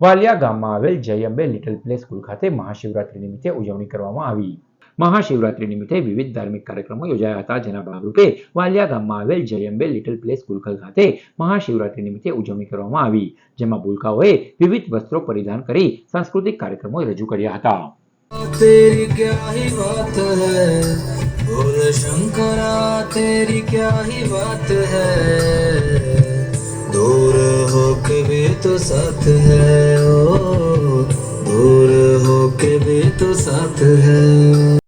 વાલિયા ગામમાં આવેલ Jay Ambe little play school ખાતે મહાશિવરાત્રી નિમિત્તે ઉજવણી કરવામાં આવી. મહાશિવરાત્રી નિમિત્તે વિવિધ ધાર્મિક કાર્યક્રમો યોજાયા હતા, જેના ભાગરૂપે વાલિયા ગામમાં આવેલ જયંબે લિટલ પ્લે સ્કૂલ ખાતે મહાશિવરાત્રી નિમિત્તે ઉજવણી કરવામાં આવી, જેમાં ભૂલકાઓએ વિવિધ વસ્ત્રો પરિધાન કરી સાંસ્કૃતિક કાર્યક્રમો રજૂ કર્યા હતા. શંકરા, તેરી ક્યા વાત હૈ? तो साथ है ओ दूर हो के भी तो साथ है